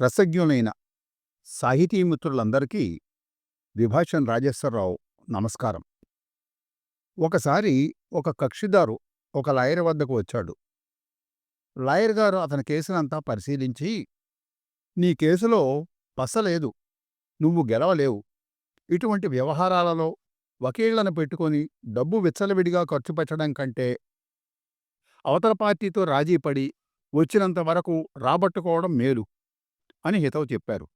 రసజ్ఞులైన సాహితీ మిత్రులందరికీ విభాషన్ రాజేశ్వరరావు నమస్కారం. ఒకసారి ఒక కక్షిదారు ఒక లాయర్ వద్దకు వచ్చాడు. లాయర్ గారు అతని కేసునంతా పరిశీలించి నీ కేసులో పసలేదు నువ్వు గెలవలేవు. ఇటువంటి వ్యవహారాలలో వకీళ్ళను పెట్టుకొని డబ్బు విచ్చలవిడిగా ఖర్చు పెట్టడం కంటే అవతల పార్టీతో రాజీపడి వచ్చినంత వరకు రాబట్టుకోవడం మేలు. అని హితవు చెప్పారు.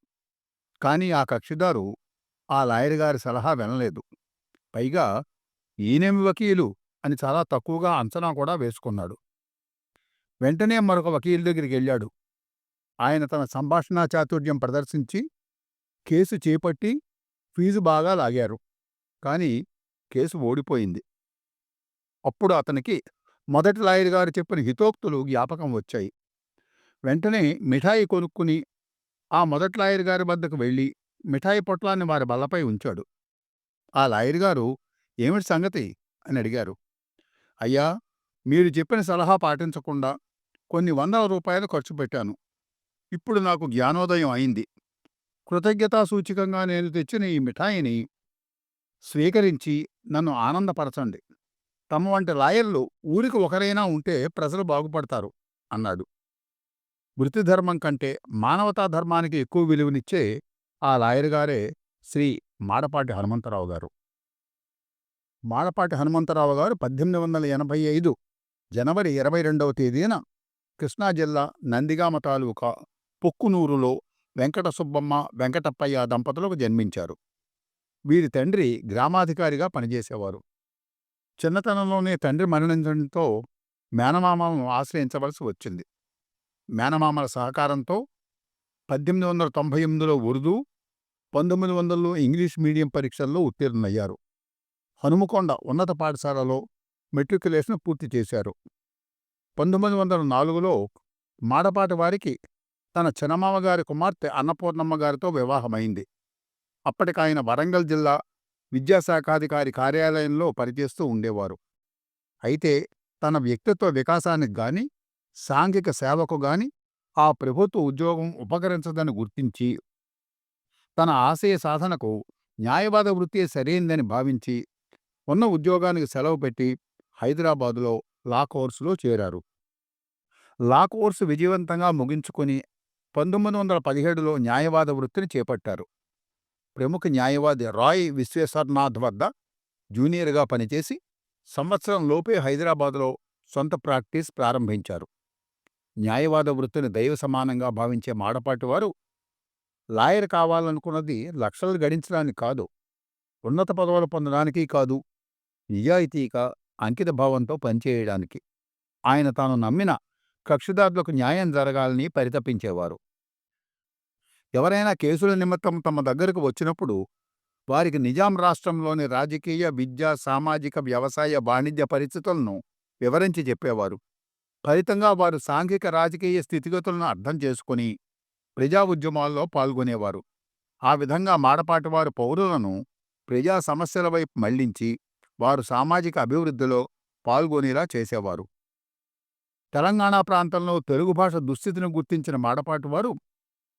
కానీ ఆ కక్షిదారు ఆ లాయర్ గారి సలహా వినలేదు. పైగా ఈయనేమి వకీలు అని చాలా తక్కువగా అంచనా కూడా వేసుకున్నాడు. వెంటనే మరొక వకీలు దగ్గరికి వెళ్ళాడు. ఆయన తన సంభాషణా చాతుర్యం ప్రదర్శించి కేసు చేపట్టి ఫీజు బాగా లాగారు. కానీ కేసు ఓడిపోయింది. అప్పుడు అతనికి మొదటి లాయర్ గారు చెప్పిన హితోక్తులు జ్ఞాపకం వచ్చాయి. వెంటనే మిఠాయి కొనుక్కుని ఆ మొదటి లాయర్ గారి వద్దకు వెళ్ళి మిఠాయి పొట్లాన్ని వారి బల్లపై ఉంచాడు. ఆ లాయర్ గారు ఏమిటి సంగతి? అని అడిగారు. అయ్యా మీరు చెప్పిన సలహా పాటించకుండా కొన్ని వందల రూపాయలు ఖర్చు పెట్టాను. ఇప్పుడు నాకు జ్ఞానోదయం అయింది. కృతజ్ఞతా సూచికంగా నేను తెచ్చిన ఈ మిఠాయిని స్వీకరించి నన్ను ఆనందపరచండి. తమ వంటి లాయర్లు ఊరికి ఒకరైనా ఉంటే ప్రజలు బాగుపడతారు అన్నాడు. వృత్తిధర్మం కంటే మానవతా ధర్మానికి ఎక్కువ విలువనిచ్చే ఆ లాయర్ గారే శ్రీ మాడపాటి హనుమంతరావు గారు. మాడపాటి హనుమంతరావు గారు పద్దెనిమిది వందల ఎనభై ఐదు జనవరి ఇరవై రెండవ తేదీన కృష్ణా జిల్లా నందిగామ తాలూకా పొక్కునూరులో వెంకట సుబ్బమ్మ వెంకటప్పయ్య దంపతులకు జన్మించారు. వీరి తండ్రి గ్రామాధికారిగా పనిచేసేవారు. చిన్నతనంలోనే తండ్రి మరణించడంతో మేనమామను ఆశ్రయించవలసి వచ్చింది. మేనమామల సహకారంతో పద్దెనిమిది వందల తొంభై ఎనిమిదిలో ఉర్దూ పంతొమ్మిది వందలలో ఇంగ్లీష్ మీడియం పరీక్షల్లో ఉత్తీర్ణులయ్యారు. హనుమకొండ ఉన్నత పాఠశాలలో మెట్రికులేషన్ పూర్తి చేశారు. పంతొమ్మిది వందల నాలుగులో మాడపాటి వారికి తన చినమామగారి కుమార్తె అన్నపూర్ణమ్మ గారితో వివాహమైంది. అప్పటికాయన వరంగల్ జిల్లా విద్యాశాఖాధికారి కార్యాలయంలో పనిచేస్తూ ఉండేవారు. అయితే తన వ్యక్తిత్వ వికాసానికి గాని సాంఘిక సేవకు గాని ఆ ప్రభుత్వ ఉద్యోగం ఉపకరించదని గుర్తించి తన ఆశయ సాధనకు న్యాయవాద వృత్తి సరైందని భావించి ఉన్న ఉద్యోగానికి సెలవు పెట్టి హైదరాబాదులో లా కోర్సులో చేరారు. లా కోర్సు విజయవంతంగా ముగించుకొని పంతొమ్మిది వందల పదిహేడులో న్యాయవాద వృత్తిని చేపట్టారు. ప్రముఖ న్యాయవాది రాయ్ విశ్వేశ్వరనాథ్ వద్ద జూనియర్గా పనిచేసి సంవత్సరం లోపే హైదరాబాదులో సొంత ప్రాక్టీస్ ప్రారంభించారు. న్యాయవాద వృత్తిని దైవ సమానంగా భావించే మాడపాటి వారు లాయర్ కావాలనుకున్నది లక్షలు గడించడానికి కాదు ఉన్నత పదవులు పొందడానికి కాదు నిజాయితీగా అంకిత భావంతో పనిచేయడానికి. ఆయన తాను నమ్మిన కక్షిదారులకు న్యాయం జరగాలని పరితపించేవారు. ఎవరైనా కేసుల నిమిత్తం తమ దగ్గరకు వచ్చినప్పుడు వారికి నిజాం రాష్ట్రంలోని రాజకీయ విద్యా సామాజిక వ్యవసాయ వాణిజ్య పరిస్థితులను వివరించి చెప్పేవారు. ఫలితంగా వారు సాంఘిక రాజకీయ స్థితిగతులను అర్థం చేసుకుని ప్రజా ఉద్యమాల్లో పాల్గొనేవారు. ఆ విధంగా మాడపాటివారు పౌరులను ప్రజా సమస్యల వైపు మళ్ళించి వారు సామాజిక అభివృద్ధిలో పాల్గొనేలా చేసేవారు. తెలంగాణ ప్రాంతంలో తెలుగు భాష దుస్థితిని గుర్తించిన మాడపాటివారు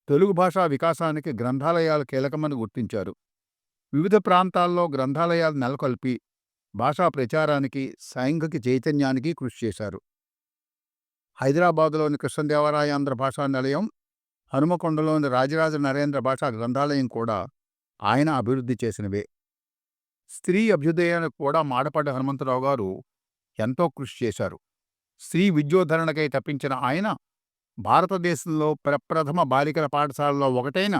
తెలుగు భాషా వికాసానికి గ్రంథాలయాలు కీలకమని గుర్తించారు. వివిధ ప్రాంతాల్లో గ్రంథాలయాలు నెలకొల్పి భాషా ప్రచారానికి సాంఘిక చైతన్యానికి కృషి చేశారు. హైదరాబాదులోని కృష్ణదేవరాయ ఆంధ్ర భాషా నిలయం హనుమకొండలోని రాజరాజ నరేంద్ర భాషా గ్రంథాలయం కూడా ఆయన అభివృద్ధి చేసినవే. స్త్రీ అభ్యుదయానికి కూడా మాడపడ్డ హనుమంతరావు గారు ఎంతో కృషి చేశారు. స్త్రీ విద్యోధరణకై తప్పించిన ఆయన భారతదేశంలో ప్రప్రథమ బాలికల పాఠశాలలో ఒకటైన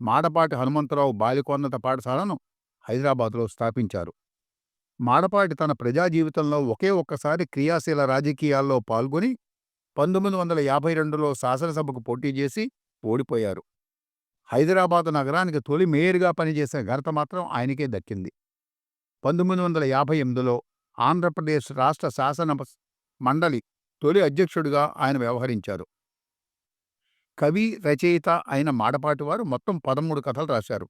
మాడపాటి హనుమంతరావు బాలికోన్నత పాఠశాలను హైదరాబాదులో స్థాపించారు. మాడపాటి తన ప్రజా జీవితంలో ఒకే ఒక్కసారి క్రియాశీల రాజకీయాల్లో పాల్గొని పంతొమ్మిది వందల యాభై రెండులో శాసనసభకు పోటీ చేసి ఓడిపోయారు. హైదరాబాదు నగరానికి తొలి మేయర్గా పనిచేసిన ఘనత మాత్రం ఆయనకే దక్కింది. పంతొమ్మిది వందల యాభై ఎనిమిదిలో ఆంధ్రప్రదేశ్ రాష్ట్ర శాసన మండలి తొలి అధ్యక్షుడిగా ఆయన వ్యవహరించారు. కవి రచయిత అయిన మాడపాటివారు మొత్తం పదమూడు కథలు రాశారు.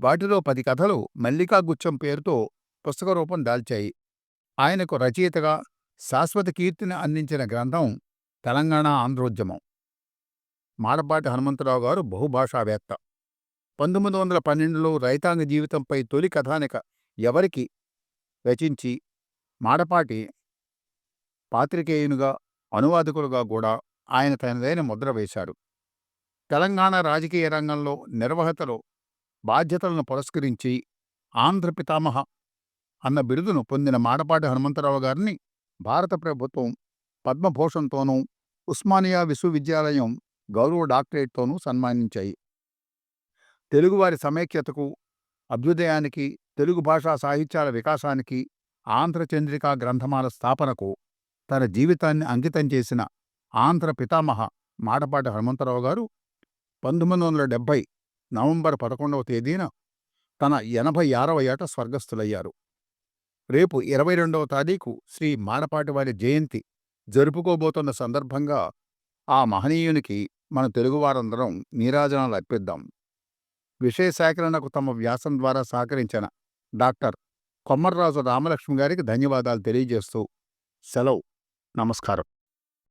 వాటిలో పది కథలు మల్లికా గుచ్చం పేరుతో పుస్తక రూపం దాల్చాయి. ఆయనకు రచయితగా శాశ్వత కీర్తిని అందించిన గ్రంథం తెలంగాణ ఆంధ్రోద్యమం. మాడపాటి హనుమంతరావు గారు బహుభాషావేత్త. పంతొమ్మిది వందల పన్నెండులో రైతాంగ జీవితంపై తొలి కథానిక ఎవరికి రచించి మాడపాటి పాత్రికేయునిగా అనువాదకులుగా కూడా ఆయన తనదైన ముద్ర వేశారు. తెలంగాణ రాజకీయ రంగంలో నిర్వహతలో బాధ్యతలను పురస్కరించి ఆంధ్ర పితామహ అన్న బిరుదును పొందిన మాడపాటి హనుమంతరావు గారిని భారత ప్రభుత్వం పద్మభూషణ్తోనూ ఉస్మానియా విశ్వవిద్యాలయం గౌరవ డాక్టరేట్తోనూ సన్మానించాయి. తెలుగువారి సమైక్యతకు అభ్యుదయానికి తెలుగు భాషా సాహిత్యాల వికాసానికి ఆంధ్రచంద్రికా గ్రంథమాల స్థాపనకు తన జీవితాన్ని అంకితం చేసిన ఆంధ్ర పితామహ మాడపాటి హనుమంతరావు గారు పంతొమ్మిది వందల డెబ్భై నవంబర్ పదకొండవ తేదీన తన ఎనభై ఆరవ ఏట స్వర్గస్థులయ్యారు. రేపు ఇరవై రెండవ తారీఖు శ్రీ మాడపాటి వారి జయంతి జరుపుకోబోతున్న సందర్భంగా ఆ మహనీయునికి మన తెలుగువారందరం నీరాజనాలు అర్పిద్దాం. విషయ సేకరణకు తమ వ్యాసం ద్వారా సహకరించిన డాక్టర్ కొమ్మర్రాజు రామలక్ష్మి గారికి ధన్యవాదాలు తెలియజేస్తూ సెలవు. నమస్కారం.